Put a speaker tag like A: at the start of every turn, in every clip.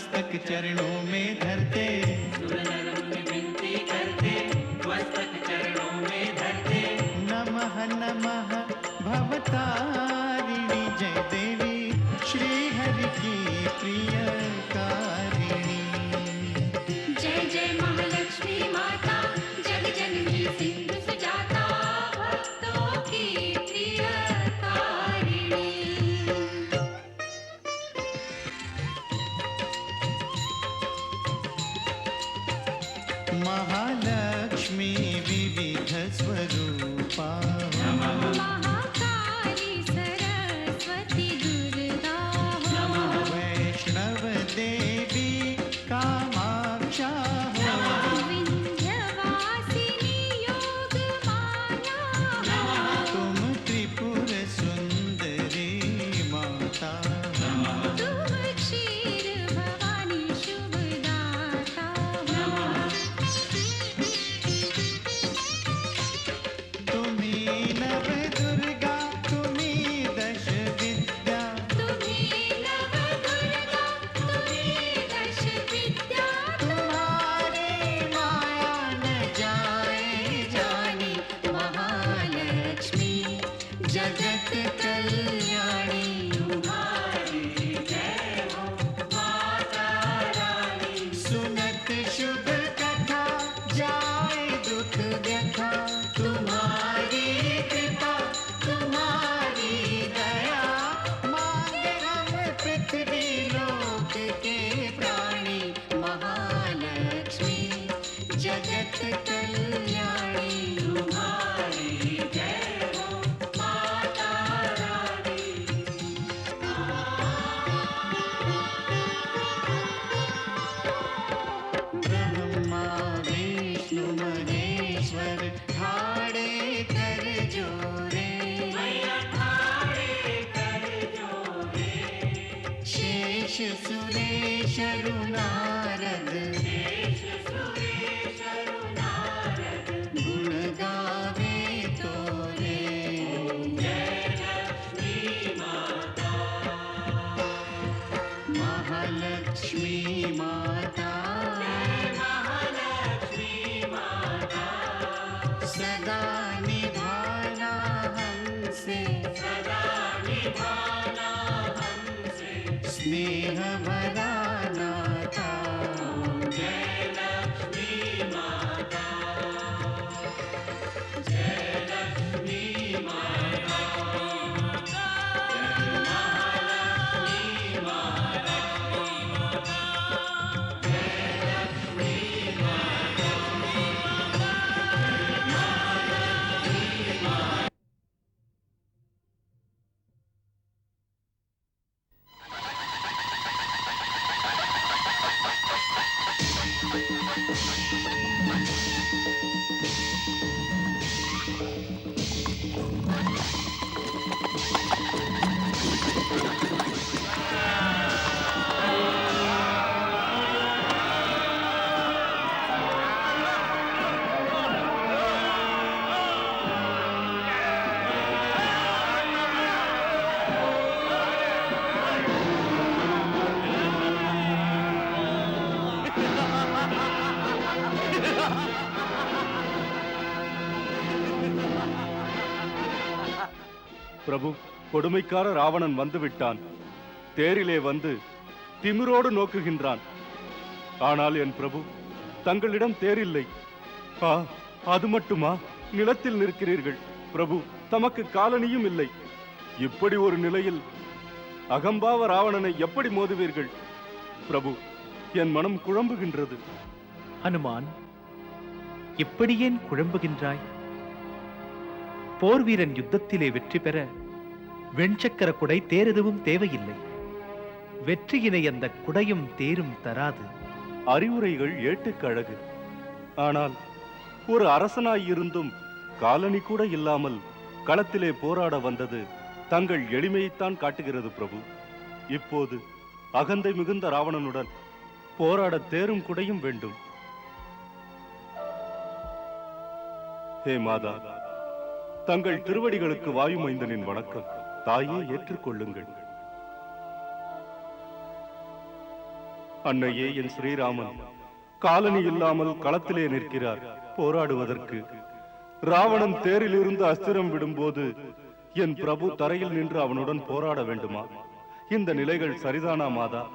A: मस्तक चरणों में
B: महालक्ष्मी
A: विविधस्वरूपा Yaşarım
C: பிரபு கொடுமைக்கார ராவணன் வந்து விட்டான் தேரிலே வந்து திமிரோடு நோக்குகின்றான். ஆனால் என் பிரபு தங்களிடம் தேரில்லை. ஆ அது மட்டுமா? நிலத்தில் நிற்கிறீர்கள். பிரபு தமக்கு காலனியும் இல்லை. இப்படி ஒரு நிலையில் அகம்பாவ ராவணனை எப்படி மோதுவீர்கள்? பிரபு என் மனம் குழம்புகின்றது.
D: ஹனுமான் எப்படி ஏன் குழம்புகின்றாய்? போர் வீரன் யுத்தத்திலே வெற்றி பெற வெண்சக்கர குடை தேரெதுவும் தேவையில்லை. வெற்றியினை அந்த குடையும் தேரும் தராது.
C: அறிவுரைகள் ஏட்டுக்கு அழகு. ஆனால் ஒரு அரசனாய் இருந்தும் காலனி கூட இல்லாமல் களத்திலே போராட வந்தது தங்கள் எளிமையைத்தான் காட்டுகிறது பிரபு. இப்போது அகந்தை மிகுந்த ராவணனுடன் போராட தேரும் குடையும் வேண்டும். ஹே மாதா தங்கள் திருவடிகளுக்கு வாயுமைந்தனின் வணக்கம். தாயே ஏற்றுக்கொள்ளுங்கள். அன்னையே என் ஸ்ரீராமன் காலனி இல்லாமல் களத்திலே நிற்கிறார். போராடுவதற்கு ராவணன் தேரிலிருந்து அஸ்திரம் விடும்போது என் பிரபு தரையில் நின்று அவனுடன் போராட வேண்டுமா? இந்த நிலைகள் சரிதானா மாதா?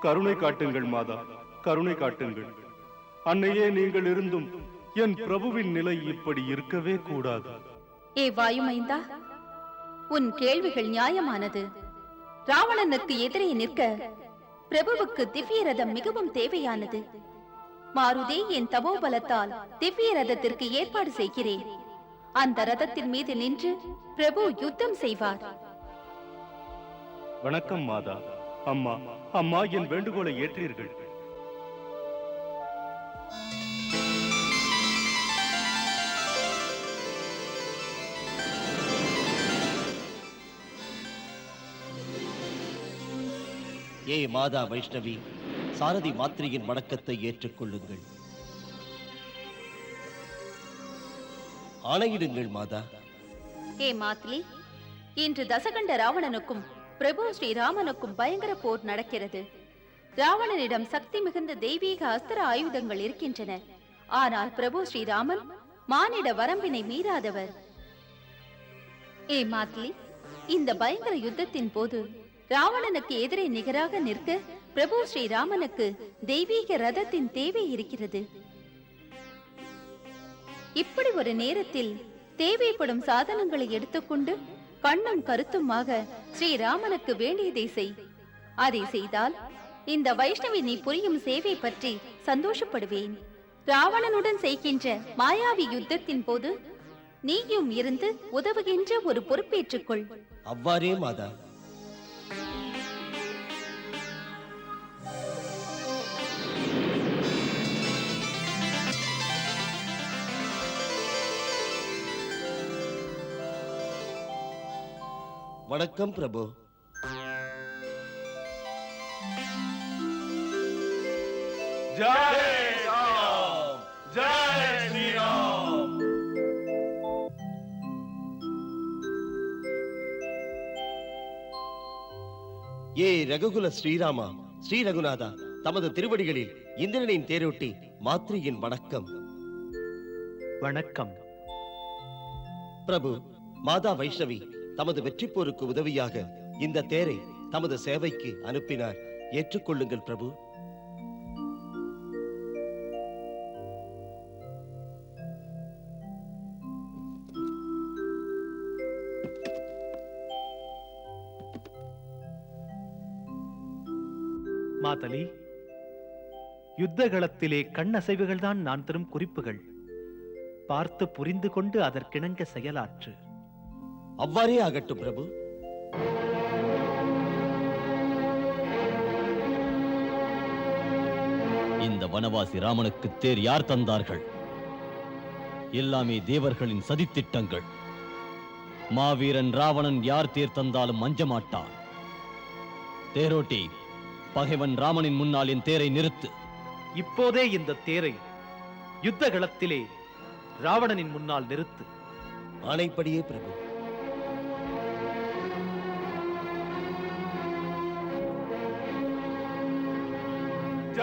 C: கருணை காட்டுங்கள் மாதா. கருணை காட்டுங்கள். அன்னையே நீங்கள் இருந்தும் என் பிரபுவின் நிலை இப்படி இருக்கவே கூடாது.
E: ஏ வாயுமைந்தா உன் கேள்விகள் நியாயமானது. ராவணனுக்கு எதிரே நிற்க பிரபுவுக்கு திவ்ய ரதம் மிகவும் தேவையானது. மாருதே என் தபோபலத்தால் திவ்ய ரதத்திற்கு ஏற்பாடு செய்கிறேன். அந்த ரதத்தின் மீது நின்று பிரபு யுத்தம் செய்வார்.
C: வணக்கம் மாதா. அம்மா அம்மா என் வேண்டுகோளை ஏற்றீர்கள்.
F: ஏ மாதா வைஷ்ணவி சாரதி மாத்திரையின் வணக்கத்தை ஏற்றுக்கொள்ளுங்கள். ஆணையிடுங்கள் மாதா.
E: ஏ மாத்லி இன்று தசகண்ட ராவணனுக்கும் பிரபு ஸ்ரீராமனுக்கும் பயங்கர போர் நடக்கிறது. ராவணனிடம் சக்தி மிகுந்த தெய்வீக அஸ்திர ஆயுதங்கள் இருக்கின்றன. ஆனால் பிரபு ஸ்ரீராமன் மானிட வரம்பினை மீறாதவர். ஏ மாத்லி இந்த பயங்கர யுத்தத்தின் போது ராவணனுக்கு எதிரே நிகராக நிற்க பிரபு ஸ்ரீராமனுக்கு தெய்வீக ரதத்தின் தேவை இருக்கிறது. இப்படி ஒரு நேரத்தில் தேவைப்படும் சாதனங்களை எடுத்துக்கொண்டு கண்ணும் கருத்துமாக ஸ்ரீராமனுக்கு வேண்டியதை செய். அதை செய்தால் இந்த வைஷ்ணவி நீ புரியும் சேவை பற்றி சந்தோஷப்படுவேன். ராவணனுடன் செய்கின்ற மாயாவி யுத்தத்தின் போது நீயும் இருந்து உதவுகின்ற ஒரு பொறுப்பேற்றுக்கொள்.
F: அவ்வாறே மாதா. வணக்கம் பிரபு. ஏ ரகுகுல ஸ்ரீராமா ஸ்ரீ ரகுநாதா தமது திருவடிகளில் இந்திரனின் தேரொட்டி மாத்ரியின் வணக்கம்.
D: வணக்கம்.
F: பிரபு மாதா வைஷ்ணவி தமது வெற்றி போருக்கு உதவியாக இந்த தேரை தமது சேவைக்கு அனுப்பினார். ஏற்றுக்கொள்ளுங்கள் பிரபு.
D: மாதலி யுத்தகளத்திலே கண்ணசைவுகள் தான் நான் தரும் குறிப்புகள். பார்த்து புரிந்து கொண்டு அதற்கிணங்க செயலாற்று.
F: அவ்வாறே ஆகட்டும் பிரபு.
G: இந்த வனவாசி ராமனுக்கு தேர் யார் தந்தார்கள்? எல்லாமே தேவர்களின் சதித்திட்டங்கள். மாவீரன் ராவணன் யார் தேர் தந்தாலும் அஞ்ச மாட்டான் தேரோட்டி பகைவன் ராமனின் முன்னால் என் தேரை நிறுத்து.
D: இப்போதே இந்த தேரை யுத்தகளத்திலே ராவணனின் முன்னால் நிறுத்து.
F: ஆணைப்படியே பிரபு.
G: ஏ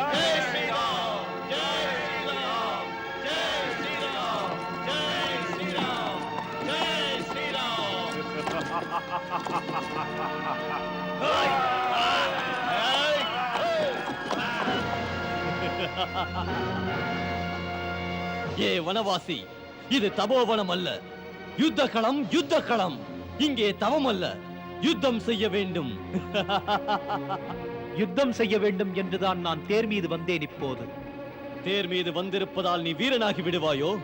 G: வனவாசி இது தபோவனம் அல்ல. யுத்த களம் யுத்த களம் இங்கே தவம் அல்ல. யுத்தம் செய்ய வேண்டும்.
D: யுத்தம் செய்ய வேண்டும் என்றுதான் நான் தேர் மீது வந்தேன் இப்போது.
G: தேர் மீது வந்திருப்பதால் நீ வீரனாகி விடுவாயோ?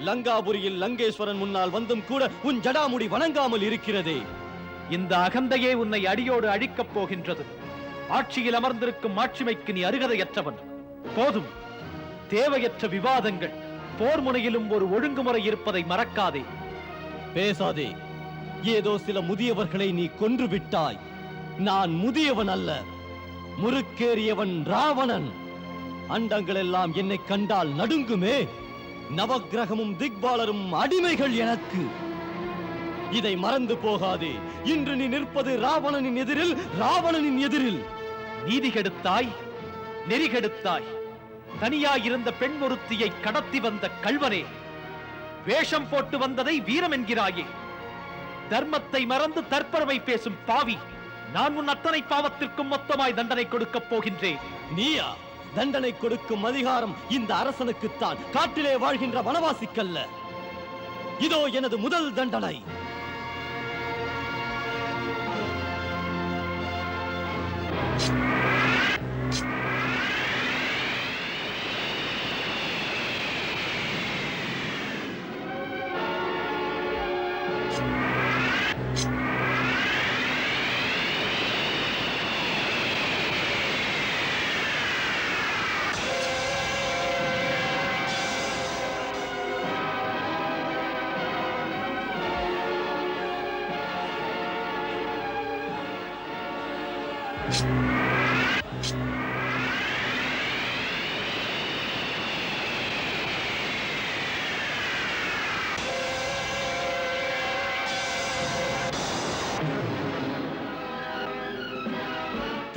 G: லங்காபுரியில் லங்கேஸ்வரன் முன்னால் வந்தும் கூட உன் ஜடாமுடி வணங்காமல் இருக்கிறதே.
D: இந்த அகந்தையே உன்னை அடியோடு அழிக்கப் போகின்றது. ஆட்சியில் அமர்ந்திருக்கும் ஆட்சிமைக்கு நீ அருகதையற்றவன். போதும். தேவையற்ற விவாதங்கள் போர் முனையிலும் ஒரு ஒழுங்குமுறை இருப்பதை மறக்காதே.
G: பேசாதே. ஏதோ சில முதியவர்களை நீ கொன்று விட்டாய். நான் முதியவன் அல்ல. முறுக்கேறியவன் ராவணன். அண்டங்கள் எல்லாம் என்னை கண்டால் நடுங்குமே. நவக்கிரகமும் திக்பாலரும் அடிமைகள் எனக்கு. இதை மறந்து போகாதே. இன்று நீ நிற்பது ராவணனின் எதிரில் ராவணனின் எதிரில்.
D: நீதி கெடுத்தாய் நெறி கெடுத்தாய். தனியாயிருந்த பெண் ஒருத்தியை கடத்தி வந்த கள்வனே. வேஷம் போட்டு வந்ததை வீரம் என்கிறாயே. தர்மத்தை மறந்து தற்பரவை பேசும் பாவி. நான் உன் அத்தனை பாவத்திற்கும் மொத்தமாய் தண்டனை கொடுக்கப் போகின்றேன்.
G: நீயா? தண்டனை கொடுக்கும் அதிகாரம் இந்த அரசனுக்குத்தான் காட்டிலே வாழ்கின்ற வனவாசிக்கல்ல. இதோ எனது முதல் தண்டனை.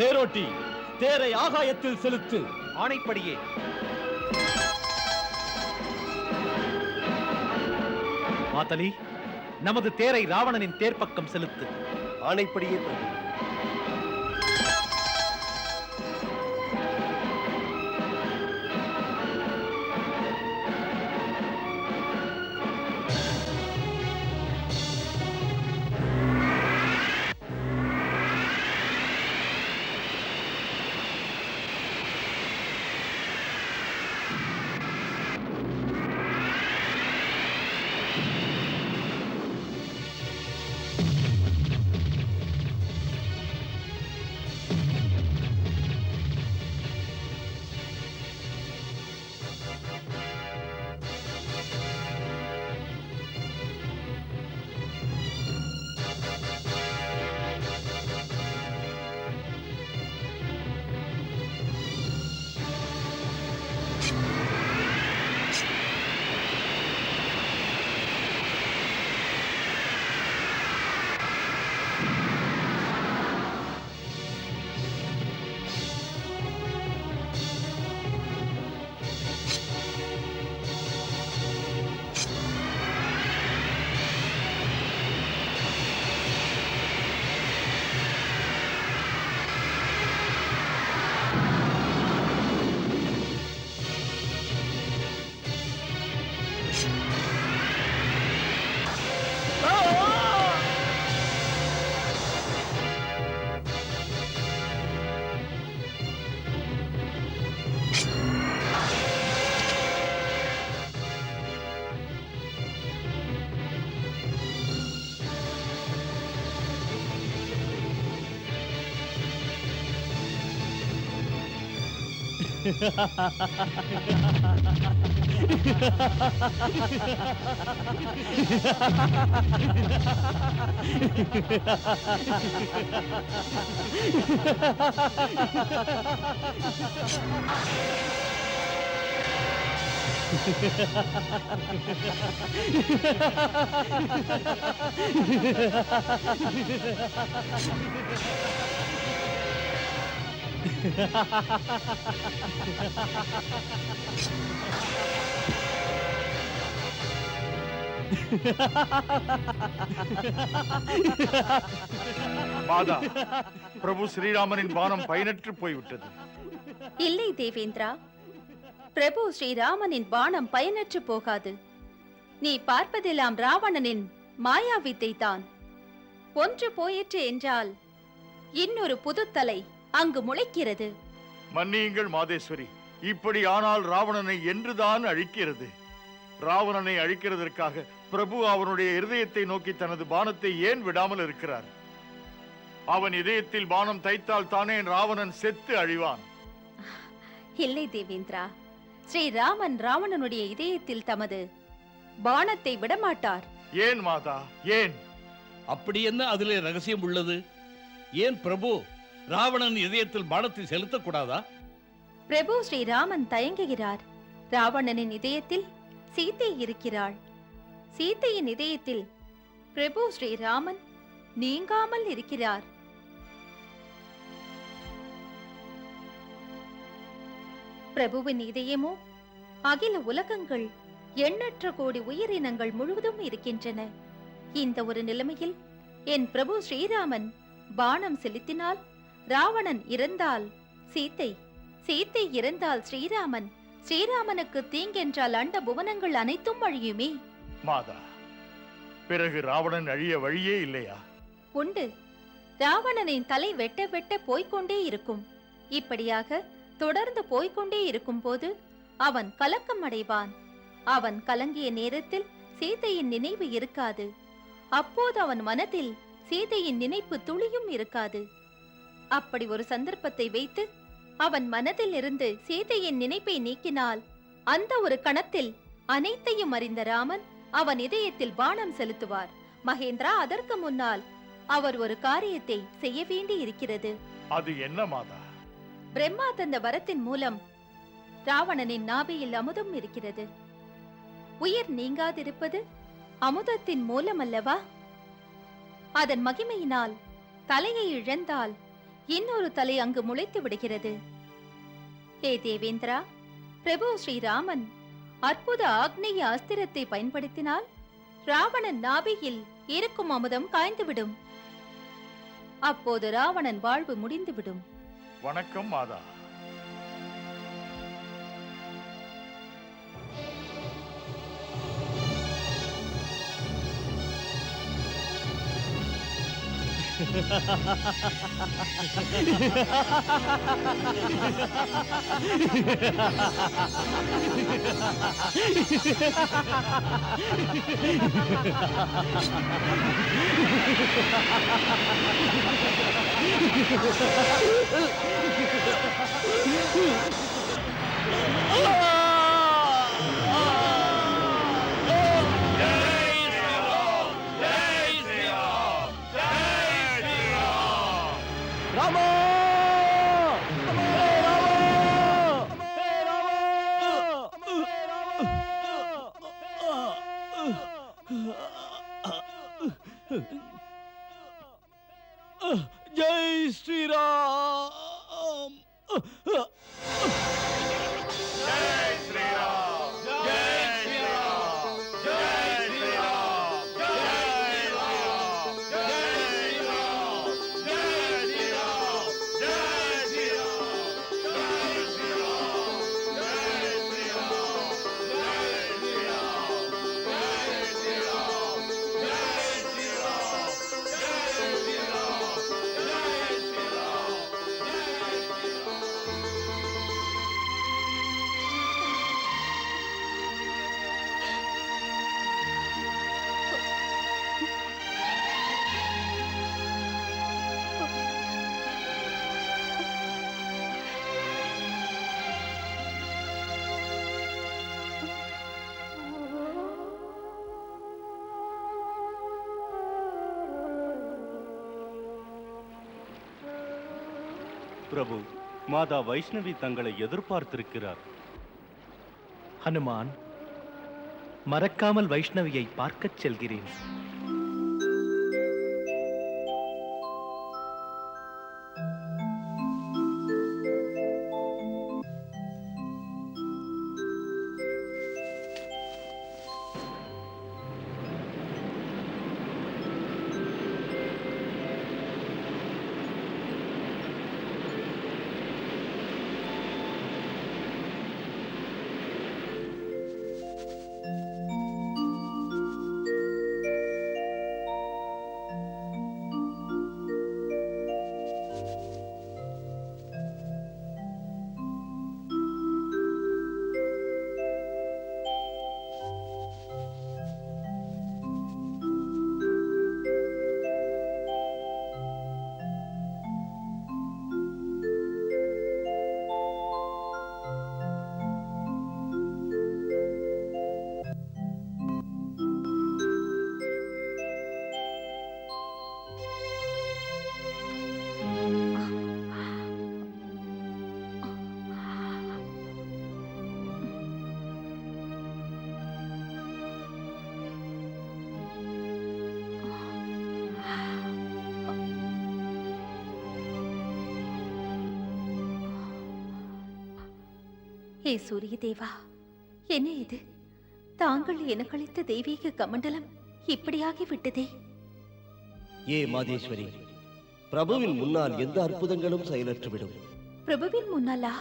G: தேரோட்டி தேரை ஆகாயத்தில் செலுத்து.
D: ஆணைப்படியே. மாதலி நமது தேரை ராவணனின் தேர்ப்பக்கம் செலுத்து.
F: ஆணைப்படியே பிரபு.
H: ハハハハハ மாதா பிரபு ஸ்ரீராமனின் வானம் பயனற்று போய்விட்டது.
E: இல்லை தேவேந்திரா. பிரபு ஸ்ரீராமனின் பானம் பயனற்று போகாது. நீ பார்ப்பதெல்லாம் ராவணனின் மாயா வித்தை தான் ஒன்று போயிற்று என்றால் இன்னொரு புதுத்தலை அங்கு முளைக்கிறது.
H: மன்னியுங்கள் மாதேஸ்வரி இப்படி ஆனால் ராவணனை என்றுதான் அழிக்கிறது. ராவணனை அழிக்கிறதற்காக பிரபு அவனுடைய இருதயத்தை நோக்கி தனது பானத்தை ஏன் விடாமல் இருக்கிறார்? அவன் இதயத்தில் பானம் தைத்தால் தானே ராவணன் செத்து அழிவான்.
E: இல்லை தேவேந்திரா ஸ்ரீராமன் ராவணனுடைய இதயத்தில் தமது பானத்தை விடமாட்டார்.
H: ஏன் மாதா ஏன்?
I: அப்படி என்ன அதிலே ரகசியம் உள்ளது? ஏன் பிரபு ராவணன் இதயத்தில் பானத்தை செலுத்தக்கூடாதா?
E: பிரபு ஸ்ரீராமன் தயங்குகிறார். ராவணனின் இதயத்தில் சீதை இருக்கிறாள். சீதையின் இதயத்தில் பிரபு ஸ்ரீராமன் நீங்காமல் இருக்கிறார். பிரபுவின் இதயமோ அகில உலகங்கள் எண்ணற்ற கோடி உயிரினங்கள் முழுவதும் இருக்கின்றன. இந்த ஒரு நிலைமையில் என் பிரபு ஸ்ரீராமன் பானம் செலுத்தினால் ராவணன் இறந்தால் சீத்தை சீத்தை இறந்தால் ஸ்ரீராமன் ஸ்ரீராமனுக்கு தீங்கென்றால் அண்ட புவனங்கள் அனைத்தும் அழியுமே.
H: மாதா பிறகு ராவணன் அழிய வழியே இல்லையா?
E: உண்டு. ராவணனின் தலை வெட்ட வெட்ட போய்க்கொண்டே இருக்கும். இப்படியாக தொடர்ந்து போய்க்கொண்டே இருக்கும்போது அவன் கலக்கம் அடைவான். அவன் கலங்கிய நேரத்தில் சீதையின் நினைவு இருக்காது. அப்போது அவன் மனதில் சீதையின் நினைப்பு துளியும் இருக்காது. அப்படி ஒரு சந்தர்ப்பத்தை வைத்து அவன் மனதில் இருந்து சீதையின் நினைப்பை நீக்கினால் அந்த ஒரு கணத்தில் அனைத்தையும் அறிந்த ராமன் அவன் இதயத்தில் பானம் செலுத்துவார். மகேந்திரா அதற்கு முன்னால் அவர் ஒரு காரியத்தை செய்ய வேண்டி இருக்கிறது.
H: அது என்ன மாதா?
E: பிரம்மா தந்த வரத்தின் மூலம் ராவணனின் நாபியில் அமுதம் இருக்கிறது. உயிர் நீங்காதிருப்பது அமுதத்தின் மூலம் அல்லவா அதன் மகிமையினால் தலையை இழந்தால் இன்னொரு தலை அங்கு முளைத்து விடுகிறது. ஹே தேவேந்திரா பிரபு ஸ்ரீராமன் அற்புத ஆக்னேய அஸ்திரத்தை பயன்படுத்தினால் ராவணன் நாபியில் இருக்கும் அமுதம் காய்ந்துவிடும். அப்போது ராவணன் வாழ்வு முடிந்துவிடும்.
H: வணக்கம் மாதா.
D: Oh! ஜெய்
C: பிரபு மாதா வைஷ்ணவி தங்களை எதிர்பார்த்திருக்கிறார்.
D: ஹனுமான் மறக்காமல் வைஷ்ணவியை பார்க்கச் செல்கிறேன்.
E: ஏ சூரிய தேவா என்ன இது? தாங்கள் எனக்கு அளித்த தெய்வீக கமண்டலம் இப்படியாகி விட்டதே
F: ஏ மாதேஸ்வரி பிரபுவின் முன்னால் எந்த அற்புதங்களும் செயலற்றுவிடும்.
E: பிரபுவின் முன்னாலா?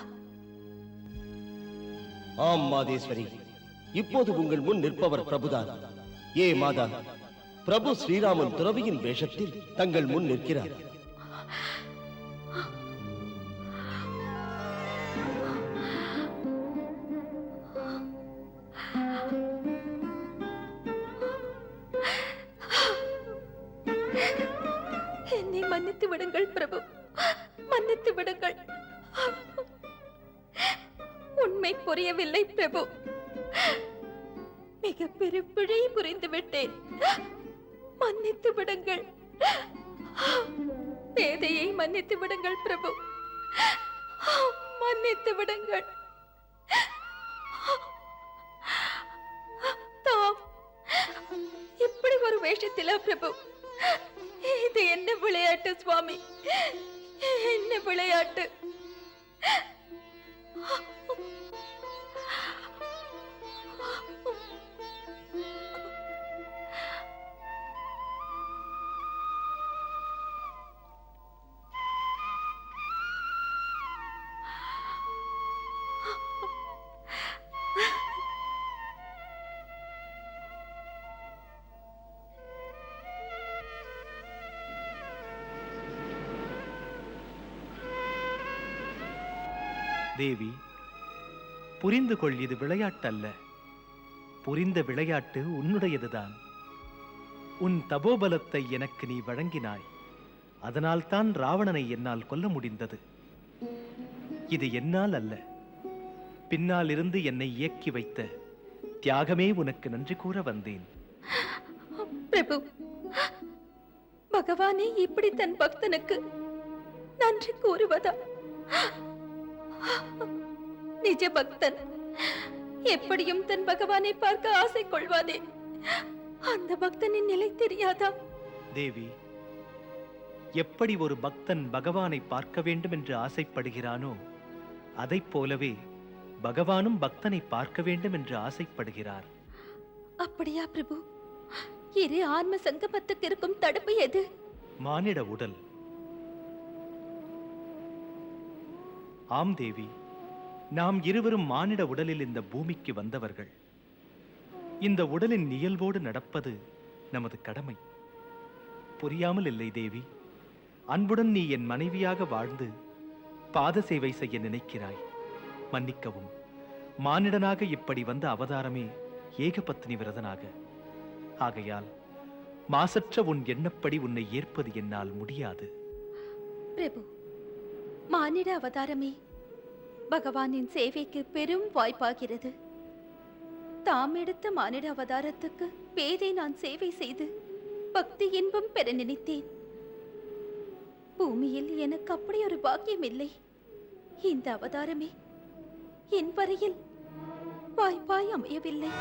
F: ஆம் மாதேஸ்வரி இப்போது உங்கள் முன் நிற்பவர் பிரபுதான். ஏ மாதா பிரபு ஸ்ரீராமன் துறவியின் வேஷத்தில் தங்கள் முன் நிற்கிறார்.
E: மன்னித்து விடுங்கள். உண்மை புரியவில்லை பிரபு. மிக பெரும் பிழை புரிந்து விட்டேன். மன்னித்து விடுங்கள். பேதையை மன்னித்து விடுங்கள் பிரபு. மன்னித்து விடுங்கள். தாம் இப்படி ஒரு வேஷத்திலா பிரபு? இது என்ன விளையாட்டு சுவாமி? என்ன விளையாட்டு?
D: தேவி புரிந்து கொள் இது விளையாட்டல்ல. புரிந்த விளையாட்டு உன்னுடையதுதான். உன் தபோபலத்தை எனக்கு நீ வழங்கினாய். அதனால்தான் ராவணனை என்னால் கொல்ல முடிந்தது. இது என்னால் அல்ல. பின்னால் இருந்து என்னை இயக்கி வைத்த தியாகமே உனக்கு நன்றி கூற வந்தேன்.
E: பிரபு பகவானே இப்படி தன் பக்தனுக்கு நன்றி கூறுவதா? நிஜ பக்தன் எப்படியும் தன் பகவானை பார்க்க ஆசை கொள்வானே. அந்த பக்தனின் நிலை தெரியாதா?
D: தேவி எப்படி ஒரு பக்தன் பகவானை பார்க்க வேண்டும் என்று ஆசைப்படுகிறானோ அதைப் போலவே பகவானும் பக்தனை பார்க்க வேண்டும் என்று ஆசைப்படுகிறார்.
E: அப்படியா பிரபு? இரு ஆன்ம சங்கமத்துக்கு இருக்கும் தடுப்பு எது?
D: மானிட உடல். ஆம் தேவி நாம் இருவரும் மானிட உடலில் இந்த பூமிக்கு வந்தவர்கள். இந்த உடலின் இயல்போடு நடப்பது நமது கடமை. புரியாமல் இல்லை தேவி அன்புடன் நீ என் மனைவியாக வாழ்ந்து பாத சேவை செய்ய நினைக்கிறாய். மன்னிக்கவும் மானிடனாக இப்படி வந்த அவதாரமே ஏகபத்னி விரதனாக. ஆகையால் மாசற்ற உன் எண்ணப்படி உன்னை ஏற்பது என்னால் முடியாது.
E: பிரபு மானிட அவதாரமே. பகவானின் சேவைக்கு பெரும் வாய்ப்பாகிறது. தாம் எடுத்த மானிட அவதாரத்துக்கு பேதை நான் சேவை செய்து பக்தி இன்பம் பெற நினைத்தேன். பூமியில் எனக்கு அப்படி ஒரு பாக்கியம் இல்லை இந்த அவதாரமே என் வரையில் வாய்ப்பாய் அமையவில்லை.